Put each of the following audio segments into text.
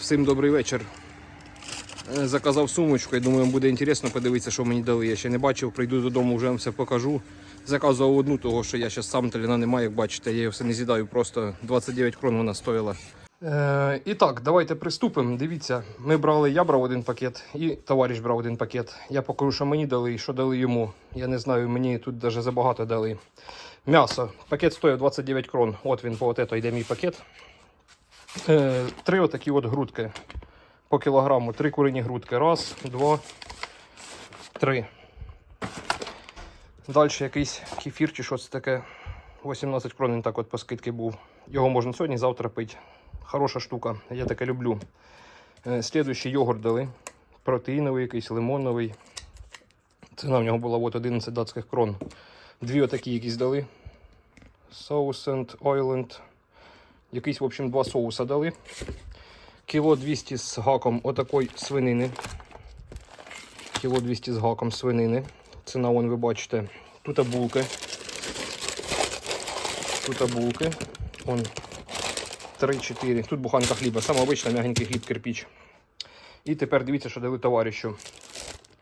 Всім добрий вечір. Е, Заказав сумочку і думаю, буде інтересно подивитися, що мені дали. Я ще не бачив, прийду додому, вже вам все покажу. Заказував одну, того що я зараз сам таліна немає, як бачите, я її все не з'їдаю, просто 29 крон вона стоїла. Е, і так, давайте приступимо. Дивіться, ми брали, я брав один пакет і товариш брав один пакет. Я покажу, що мені дали і що дали йому. Я не знаю, мені тут навіть забагато дали. М'ясо. Пакет стоїв 29 крон. От він по от йде мій пакет. Е, три отакі от грудки по кілограму. Три курині грудки. Раз, два, три. Далі якийсь кефір чи що це таке. 18 крон так от по скидки був. Його можна сьогодні, завтра пити. Хороша штука, я таке люблю. Е, Слідуючий йогурт дали. Протеїновий, якийсь лимоновий. Ціна в нього була от 11 датських крон. Дві отакі якісь дали. Соус and Якийсь, в общем, два соуса дали. Кіло 200 з гаком отакої свинини. Кіло 200 з гаком свинини. Ціна, вон ви бачите. Тут булки. Тут булки. Вон 3-4. Тут буханка хліба. Саме обична м'ягенький хліб кирпіч. І тепер дивіться, що дали товаришу.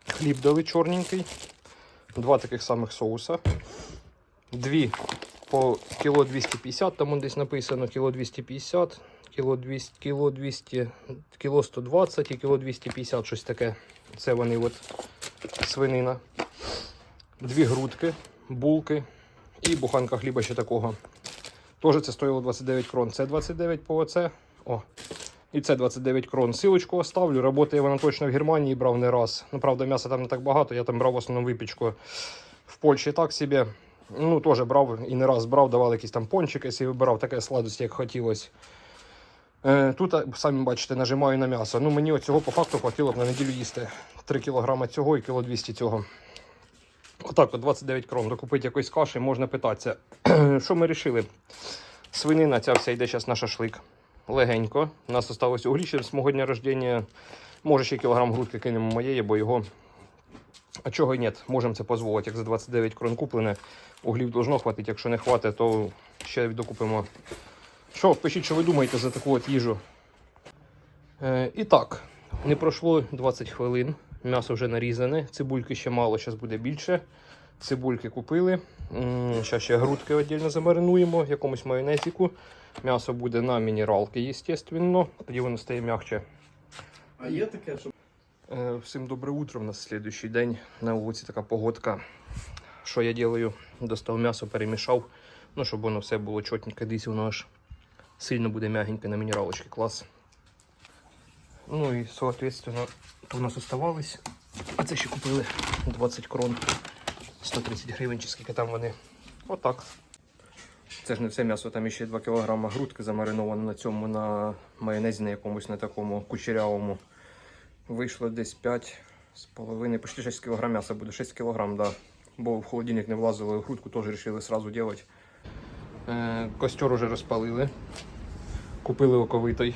Хліб дали чорненький. Два таких самих соуса. Дві по кіло 250, там десь написано кіло 250, кіло 200, кіло 200, кіло 120 і кіло 250, щось таке. Це вони от свинина. Дві грудки, булки і буханка хліба ще такого. Теж це стоїло 29 крон. Це 29 по оце. О. І це 29 крон. Силочку оставлю. Работає вона точно в Германії, брав не раз. Ну, правда, м'яса там не так багато. Я там брав в основному випічку в Польщі так собі. Ну, теж брав і не раз брав, давали якісь там пончики, якщо вибирав таке сладості, як хотілося. Е, тут, самі бачите, нажимаю на м'ясо. Ну, мені цього по факту хватило б на неділю їсти. 3 кг цього і кіло 200 цього. Отак, от 29 крон. Докупити якоїсь каші, можна питатися. Що ми вирішили? Свинина ця вся йде зараз на шашлик. Легенько. У нас залишилось углі з мого дня рождення. Може ще кілограм грудки кинемо моєї, бо його. А чого й ні, можемо це дозволити. Як за 29 крон куплене, углів должно хватити. Якщо не хватить, то ще докупимо. Що, пишіть, що ви думаєте за таку от їжу. Е, і так, не пройшло 20 хвилин. М'ясо вже нарізане. Цибульки ще мало, зараз буде більше. Цибульки купили. Зараз ще грудки віддільно замаринуємо в якомусь майонезику. М'ясо буде на мінералки, звісно. Тоді воно стає м'якче. А є таке, що Всім добре утро. У нас слідуючий день. На вулиці така погодка. Що я делаю? Достав м'ясо, перемішав. Ну, щоб воно все було чотненько. Десь воно аж сильно буде м'ягеньке на мінералочки. Клас. Ну і, соответственно, то у нас оставались. А це ще купили 20 крон. 130 гривень, чи скільки там вони. Отак. Це ж не все м'ясо, там ще 2 кг грудки замариновано на цьому на майонезі на якомусь на такому кучерявому. Вийшло десь 5 з половиною, почти 6 кг м'яса буде, 6 кг, да. Бо в холодильник не влазило, грудку теж вирішили сразу робити. Е, костер уже розпалили. Купили оковитий.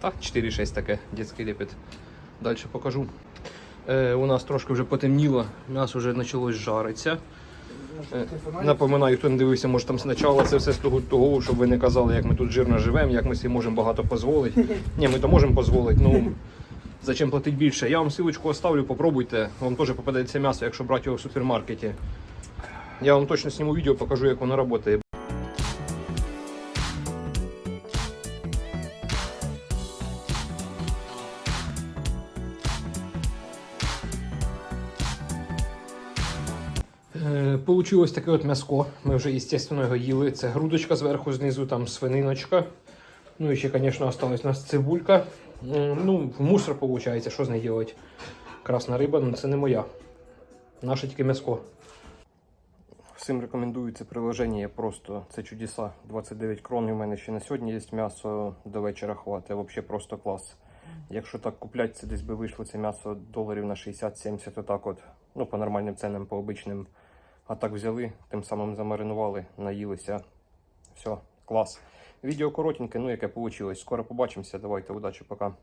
Так, 4-6 таке, дитячий лепет. Далі покажу. Е, у нас трошки вже потемніло, м'ясо вже почалось жаритися. Е, Напоминаю, хто не дивився, може там спочатку це все з того, того, щоб ви не казали, як ми тут жирно живемо, як ми собі можемо багато дозволити. Ні, ми то можемо дозволити, ну зачем платити більше. Я вам силочку оставлю, попробуйте. Вам теж попадеться м'ясо, якщо брати його в супермаркеті. Я вам точно зніму відео, покажу, як воно працює. Е, Получилось таке от м'яско. Ми вже, звісно, його їли. Це грудочка зверху, знизу там свининочка. Ну і ще, звісно, осталась у нас цибулька. М, Ну, мусор виходить, що з нею робити? Красна риба, ну це не моя. Наше тільки м'яско. Всім рекомендую це приложення, просто це чудеса. 29 крон. У мене ще на сьогодні є м'ясо до вечора хватить. Взагалі просто клас. Якщо так купляти, це десь би вийшло це м'ясо доларів на 60-70, отак от. Ну, по нормальним ценам, по обичним. А так взяли, тим самим замаринували, наїлися. Все, клас. Відео коротеньке, ну яке вийшло. Скоро побачимося. Давайте, удачі, пока.